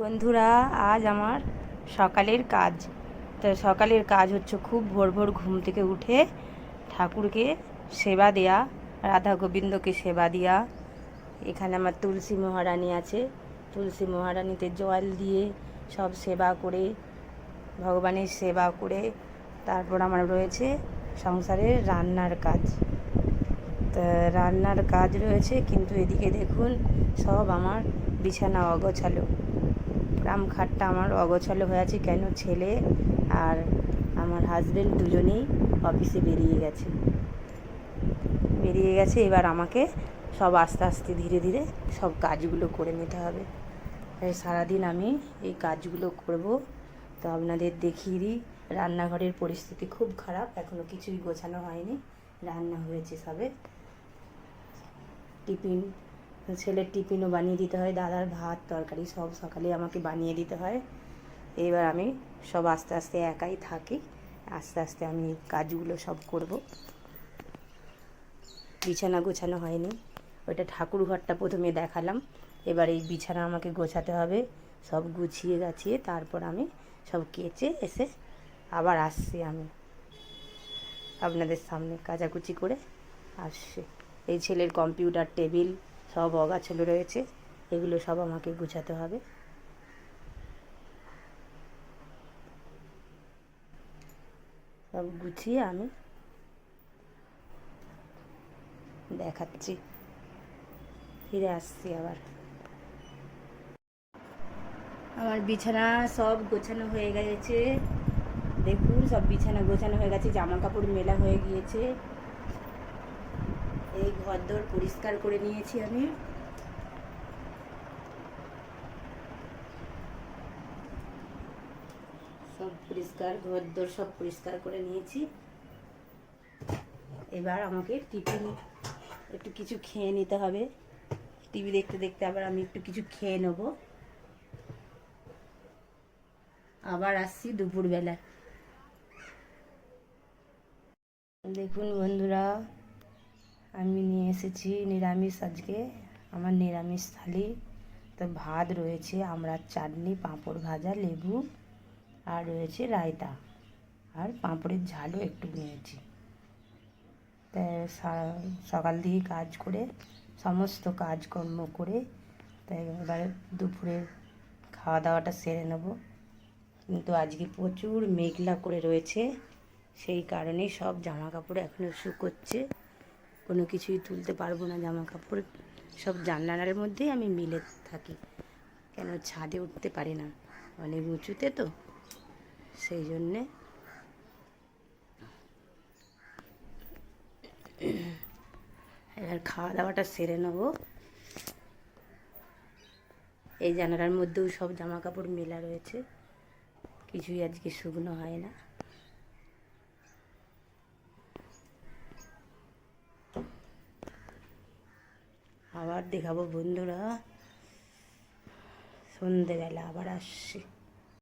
বন্ধুরা, আজ আমার সকালের কাজ। তো সকালের কাজ হচ্ছে খুব ভোর ভোর ঘুম থেকে উঠে ঠাকুরকে সেবা দেয়া, রাধা গোবিন্দকে সেবা দেয়া। এখানে আমার তুলসী মহারানী আছে। তুলসী মহারানীতে জল দিয়ে সব সেবা করে, ভগবানের সেবা করে তারপর আমার রয়েছে সংসারের রান্নার কাজ। তা রান্নার কাজ রয়েছে, কিন্তু এদিকে দেখুন, সব আমার বিছানা অগোছালো। গ্রাম খাটটা আমার অগোছালো হয়ে আছে। কেন ছেলে আর আমার হাজব্যান্ড দুজনেই অফিসে বেরিয়ে গেছে। বেরিয়ে গেছে, এবার আমাকে সব আস্তে আস্তে, ধীরে ধীরে সব কাজগুলো করে নিতে হবে। তাই সারাদিন আমি এই কাজগুলো করব। তো আপনাদের দেখিয়ে দিই, রান্নাঘরের পরিস্থিতি খুব খারাপ এখনও কিছুই গোছানো হয়নি। রান্না হয়েছে সবে। টিফিন ছেলের টিফিনও বানিয়ে দিতে হয়, দাদার ভাত, তরকারি সব সকালে আমাকে বানিয়ে দিতে হয়। এবার আমি সব আস্তে আস্তে একাই থাকি, আস্তে আস্তে আমি কাজগুলো সব করব। বিছানা গোছানো হয়নি, ওইটা ঠাকুর ঘরটা প্রথমে দেখালাম। এবার এই বিছানা আমাকে গোছাতে হবে, সব গুছিয়ে গাছিয়ে তারপর আমি সব কেচে এসে আবার আসছি আমি। আপনাদের সামনে কাচাকুচি করে আসছি। এই ছেলের কম্পিউটার, টেবিল সব অগাছলো রয়েছে, এগুলো সব আমাকে গুছাতে হবে। সব গুছিয়ে আমি দেখাচ্ছি। ফিরে আসছি আবার। আমার বিছানা সব গোছানো হয়ে গেছে। দেখুন, সব বিছানা গোছানো হয়ে গেছে, জামা কাপড় মেলা হয়ে গিয়েছে। এই ঘরদোর পরিষ্কার করে নিয়েছি আমি। সব পরিষ্কার, ঘরদোর সব পরিষ্কার করে নিয়েছি। এবার আমাকে টিফিন, একটু কিছু খেয়ে নিতে হবে। টিভি দেখতে দেখতে আবার আমি একটু কিছু খেয়ে নেব। আবার আসছি দুপুরবেলা। দেখুন বন্ধুরা আমি নিয়ে এসেছি নিরামিষ আজকে, আমার নিরামিষ থালি। তো ভাত রয়েছে আমরা চাটনি, পাঁপড় ভাজা, লেবু, আর রয়েছে রায়তা। আর পাঁপড়ের ঝালও একটু নিয়েছি। তা সা- সকাল দিয়ে কাজ করে, সমস্ত কাজকর্ম করে তাই এবারে দুপুরে খাওয়া দাওয়াটা সেরে নেব। কিন্তু আজকে প্রচুর মেঘলা করে রয়েছে, সেই কারণেই সব জামা কাপড় এখনও শুকোচ্ছে। কোনো কিছুই তুলতে পারব না জামা কাপড় সব জানলার মধ্যেই আমি মিলে থাকি। কেন ছাদে উঠতে পারি না? অনেক উঁচুতে তো। সেই জন্যে এবার খাওয়া দাওয়াটা সেরে নেব। এই জানালার মধ্যেও সব জামা কাপড় মেলা রয়েছে। কিছুই আজকে শুকনো হয় না। আবার দেখাবো বন্ধুরা। সন্ধেবেলা আবার আসছি।